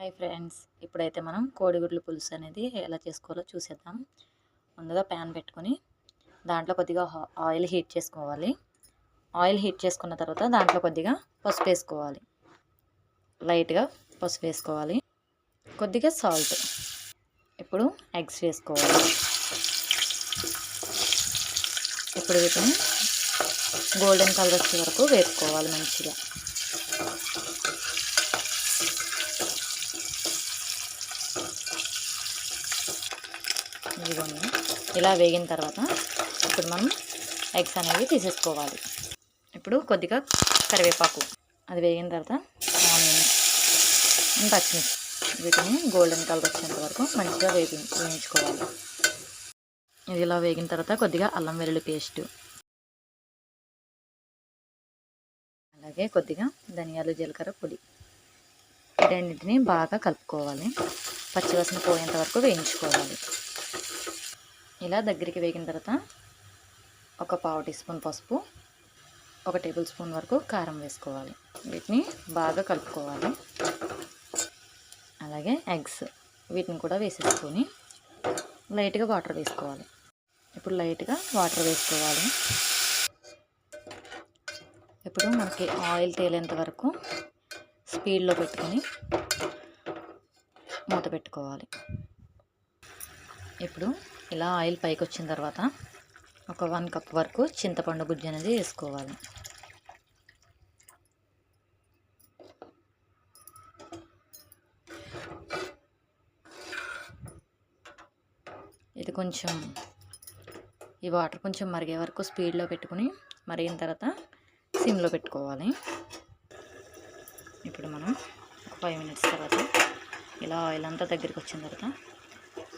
Hi friends. ఇప్పుడైతే మనం కోడిగుడ్లు పులుసు అనేది ఎలా చేసుకోవాలో చూసేద్దాం. ముందుగా ప్యాన్ పెట్టుకొని దాంట్లో కొద్దిగా ఆయిల్ హీట్ చేసుకోవాలి. ఆయిల్ హీట్ చేసుకున్న తర్వాత దాంట్లో కొద్దిగా పసుపు వేసుకోవాలి. లైట్గా పసుపు వేసుకోవాలి. కొద్దిగా సాల్ట్. ఇప్పుడు ఎగ్స్ వేసుకోవాలి. ఇప్పుడు వీటిని గోల్డెన్ కలర్ వచ్చే వరకు వేసుకోవాలి మంచిగా. ఇదిగోండి ఇలా వేగిన తర్వాత ఇప్పుడు మనం ఎగ్స్ అనేవి తీసేసుకోవాలి. ఇప్పుడు కొద్దిగా కరివేపాకు. అది వేగిన తర్వాత ఆనియన్ పచ్చిమిర్చి. వీటిని గోల్డెన్ కలర్ వచ్చేంత వరకు మంచిగా వేగి వేయించుకోవాలి. ఇది ఇలా వేగిన తర్వాత కొద్దిగా అల్లం వెల్లుల్లి పేస్ట్. అలాగే కొద్దిగా ధనియాలు జీలకర్ర పొడి. వీటన్నిటిని బాగా కలుపుకోవాలి. పచ్చివాసన పోయేంత వరకు వేయించుకోవాలి. ఇలా దగ్గరికి వేగిన తర్వాత ఒక పావు టీ స్పూన్ పసుపు ఒక టేబుల్ స్పూన్ వరకు కారం వేసుకోవాలి. వీటిని బాగా కలుపుకోవాలి. అలాగే ఎగ్స్ వీటిని కూడా వేసేసుకొని లైట్గా వాటర్ వేసుకోవాలి. ఇప్పుడు లైట్గా వాటర్ వేసుకోవాలి. ఇప్పుడు మనకి ఆయిల్ తేలేంత వరకు స్పీడ్లో పెట్టుకొని మూత పెట్టుకోవాలి. ఇప్పుడు ఇలా ఆయిల్ పైకి వచ్చిన తర్వాత ఒక వన్ కప్ వరకు చింతపండు గుజ్జు అనేది వేసుకోవాలి. ఇది కొంచెం ఈ వాటర్ కొంచెం మరిగే వరకు స్పీడ్లో పెట్టుకుని మరిగిన తర్వాత సిమ్లో పెట్టుకోవాలి. ఇప్పుడు మనం ఒక ఫైవ్ మినిట్స్ తర్వాత ఇలా ఆయిల్ అంతా దగ్గరికి వచ్చిన తర్వాత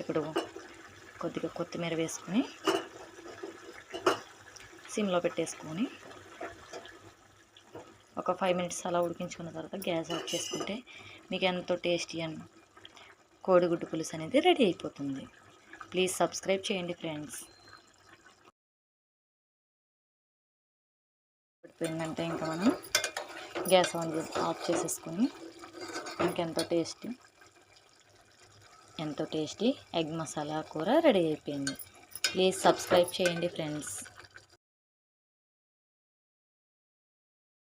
ఇప్పుడు కొద్దిగా కొత్తిమీర వేసుకొని సిమ్లో పెట్టేసుకొని ఒక ఫైవ్ మినిట్స్ అలా ఉడికించుకున్న తర్వాత గ్యాస్ ఆఫ్ చేసుకుంటే మీకు ఎంతో టేస్టీ అండ్ కోడిగుడ్డు పులుసు అనేది రెడీ అయిపోతుంది. ప్లీజ్ సబ్స్క్రైబ్ చేయండి ఫ్రెండ్స్. పడిపోయిందంటే ఇంకా మనం గ్యాస్ ఆన్ చేసి ఆఫ్ చేసేసుకొని ఇంకెంతో ఎంతో టేస్టీ ఎంతో టేస్టీ ఎగ్ మసాలా కూర రెడీ అయిపోయింది. ప్లీజ్ సబ్స్క్రైబ్ చేయండి ఫ్రెండ్స్.